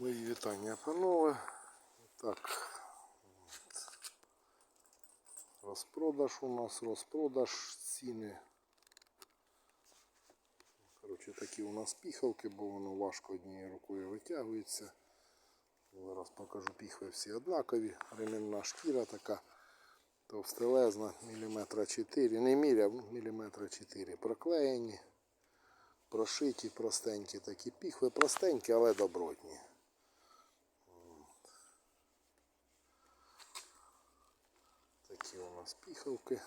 Мої вітання, панове. Так. Розпродаж у нас, розпродаж ціни. Коротше, такі у нас піхавки, бо воно важко однією рукою витягується. Зараз покажу піхви всі однакові. Ремінна шкіра така товстелезна, міліметра 4. Не міря, міліметра 4. Проклеєні, прошиті, простенькі такі піхви, простенькі, але добротні. Такі у нас піхавки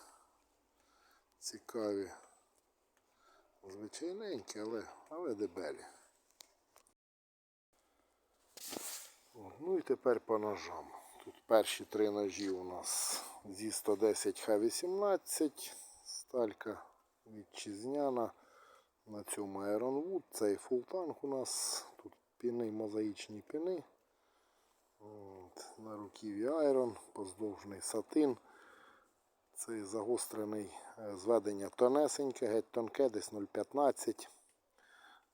цікаві. Звичайненькі, але, але дебелі. Ну і тепер по ножам. Тут перші три ножі у нас зі 110 Х18, сталька вітчизняна. На цьому Iron Wood, цей фултанг у нас. Тут піни, мозаїчні піни. От, на руків'ї Iron, поздовжний сатин. Цей загострений е, зведення тонесеньке, геть тонке, десь 0,15.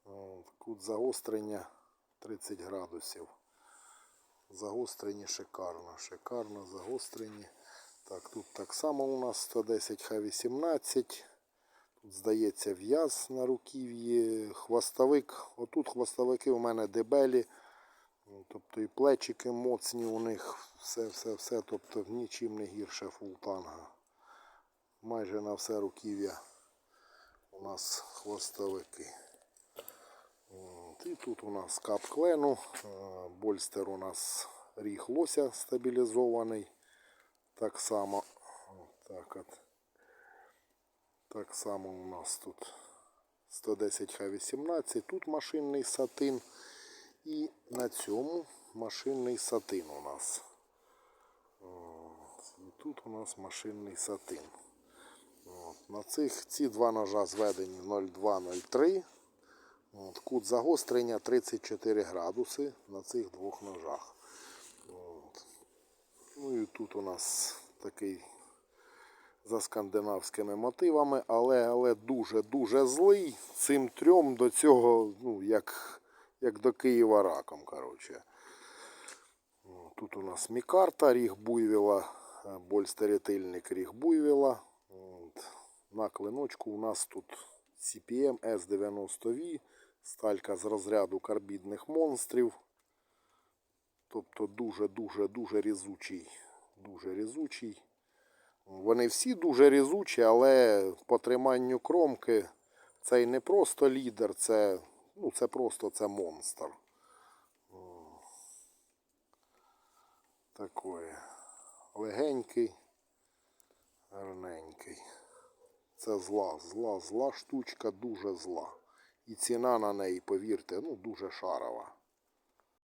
От, Кут загострення 30 градусів. Загострені шикарно. Шикарно загострені. Так, тут так само у нас 110 Х18. Тут здається в'яз на руків'ї, хвостовик. Отут хвостовики у мене дебелі. Тобто і плечики моцні у них, все, все, все, тобто нічим не гірше фултанга. Майже на все руків'я у нас хвостовики. І тут у нас кап клену, е, больстер у нас ріг лося стабілізований. Так само. Так, от. так само у нас тут 110 Х18, тут машинний сатин. І на цьому машинний сатин у нас. І тут у нас машинний сатин. На цих ці два ножа зведені 0,2-0,3. Кут загострення 34 градуси на цих двох ножах. От. Ну і тут у нас такий за скандинавськими мотивами, але дуже-дуже злий. Цим трьом до цього, ну, як, як до Києва раком. коротше. Тут у нас мікарта, ріг буйвіла, больстеретильник ріг буйвіла. На клиночку у нас тут CPM S90V, сталька з розряду карбідних монстрів. Тобто дуже-дуже-дуже різучий. Дуже різучий. Вони всі дуже різучі, але по триманню кромки цей не просто лідер, це, ну, це просто це монстр. М. Такий легенький, Це зла, зла, зла штучка, дуже зла. І ціна на неї, повірте, ну дуже шарова.